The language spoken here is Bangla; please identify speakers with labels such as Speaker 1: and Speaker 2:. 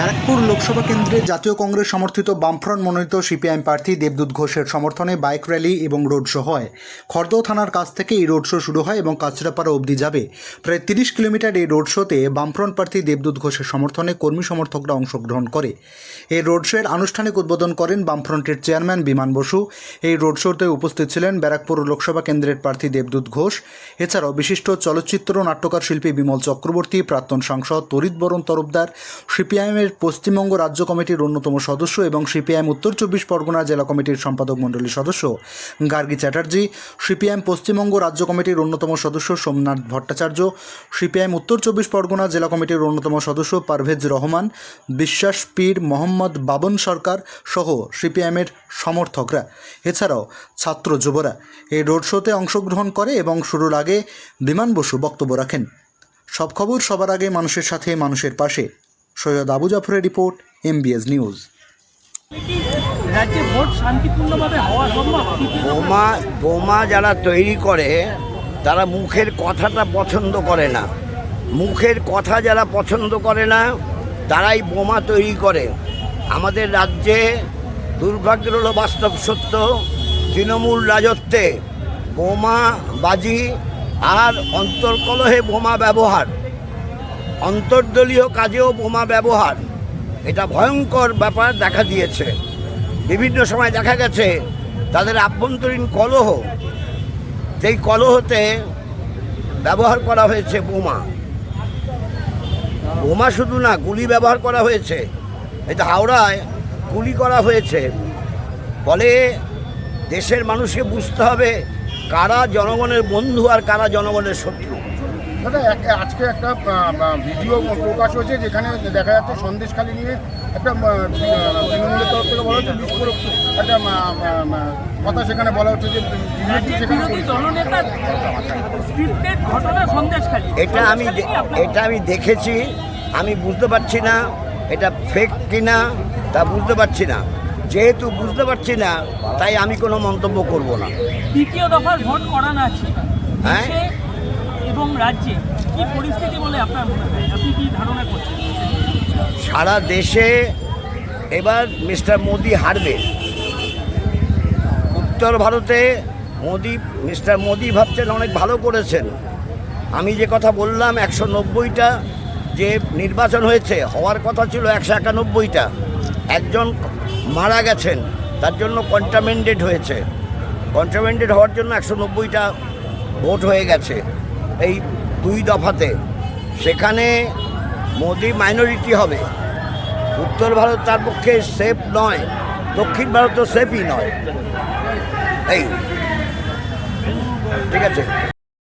Speaker 1: লোকসভা কেন্দ্রে জাতীয় কংগ্রেস সমর্থিত বামফ্রন্ট মনোনীত সিপিআইএম প্রার্থী দেবদূত ঘোষের সমর্থনে বাইক র্যালি এবং রোড শো হয়। খড়দহ থানার কাছ থেকে এই রোড শো শুরু হয় এবং কাছড়াপাড়া অবধি যাবে। প্রায় তিরিশ কিলোমিটার এই রোড শোতে বামফ্রন্ট প্রার্থী দেবদূত ঘোষের সমর্থনে কর্মী সমর্থকরা অংশগ্রহণ করে। এই রোড শোয়ের আনুষ্ঠানিক উদ্বোধন করেন বামফ্রন্টের চেয়ারম্যান বিমান বসু। এই রোড শোতে উপস্থিত ছিলেন ব্যারাকপুর লোকসভা কেন্দ্রের প্রার্থী দেবদূত ঘোষ। এছাড়াও বিশিষ্ট চলচ্চিত্র নাট্যকার শিল্পী বিমল চক্রবর্তী, প্রাক্তন সাংসদ তরিত বরণ তরফদার সিপিআইএমের পশ্চিমবঙ্গ রাজ্য কমিটির অন্যতম সদস্য এবং সিপিআইএম উত্তর চব্বিশ পরগনা জেলা কমিটির সম্পাদক মণ্ডলীর সদস্য। গার্গী চ্যাটার্জি, সিপিআইএম পশ্চিমবঙ্গ রাজ্য কমিটির অন্যতম সদস্য সোমনাথ ভট্টাচার্য, সিপিআইএম উত্তর চব্বিশ পরগনা জেলা কমিটির অন্যতম সদস্য পারভেজ রহমান, বিশ্বাস পীর মোহাম্মদ বাবন সরকার সহ সিপিআইএমের সমর্থকরা। এছাড়াও ছাত্র যুবরা এই রোড শোতে অংশগ্রহণ করে এবং শুরুর আগে বিমান বসু বক্তব্য রাখেন। সব খবর সবার আগে মানুষের সাথে, মানুষের পাশে। সৈয়দ আবু জাফরের রিপোর্ট এমবিএস নিউজ
Speaker 2: কি রাজ্যে ভোট শান্তিপূর্ণভাবে হওয়া সম্ভব? কি কি
Speaker 3: বোমা বোমা যারা তৈরি করে তারা মুখের কথাটা পছন্দ করে না। মুখের কথা যারা পছন্দ করে না তারাই বোমা তৈরি করে। আমাদের রাজ্যে দুর্ভাগ্যের হলো বাস্তব সত্য তৃণমূল রাজত্বে বোমা বাজি আর অন্তর্কলহে বোমা ব্যবহার। অন্তর্দলীয় কাজেও বোমা ব্যবহার। এটা ভয়ঙ্কর ব্যাপার দেখা দিয়েছে। বিভিন্ন সময় দেখা গেছে, তাদের আভ্যন্তরীণ কলহ। সেই কলহতে ব্যবহার করা হয়েছে বোমা। বোমা শুধু না, গুলি ব্যবহার করা হয়েছে। এটা হাওড়ায় গুলি করা হয়েছে। ফলে দেশের মানুষকে বুঝতে হবে কারা জনগণের বন্ধু আর কারা জনগণের শত্রু।
Speaker 4: দাদা আজকে একটা ভিডিও প্রকাশ হয়েছে যেখানে দেখা যাচ্ছে সন্দেশখালী নিয়ে একটা তৃণমূলের তরফ থেকে বলা হচ্ছে বিস্ফোরক একটা কথা সেখানে বলা হচ্ছে যে
Speaker 3: এটা আমি এটা আমি দেখেছি আমি বুঝতে পারছি না এটা ফেক কিনা তা বুঝতে পারছি না। যেহেতু বুঝতে পারছি না তাই আমি কোনো মন্তব্য করব না।
Speaker 2: দ্বিতীয় দফার ভোট করান আছে।
Speaker 3: হ্যাঁ?
Speaker 2: এবং রাজ্যে কি পরিস্থিতি বলে আপনার আপনি কি ধারণা করছেন?
Speaker 3: সারা দেশে এবার মিস্টার মোদি হারবে। উত্তর ভারতে মোদি, মিস্টার মোদি ভাবছেন অনেক ভালো করেছেন। আমি যে কথা বললাম একশো নব্বইটা যে নির্বাচন হয়েছে, হওয়ার কথা ছিল একশো একানব্বইটা। একজন মারা গেছেন, তার জন্য কন্টামেন্ডেড হয়েছে। কন্টামেন্ডেড হওয়ার জন্য একশো নব্বইটা ভোট হয়ে গেছে। এই দুই দফাতে, সেখানে মোদি মাইনরিটি হবে। উত্তর ভারত তার পক্ষে সেফ নয়, দক্ষিণ ভারতও সেফই নয়। এই, ঠিক আছে?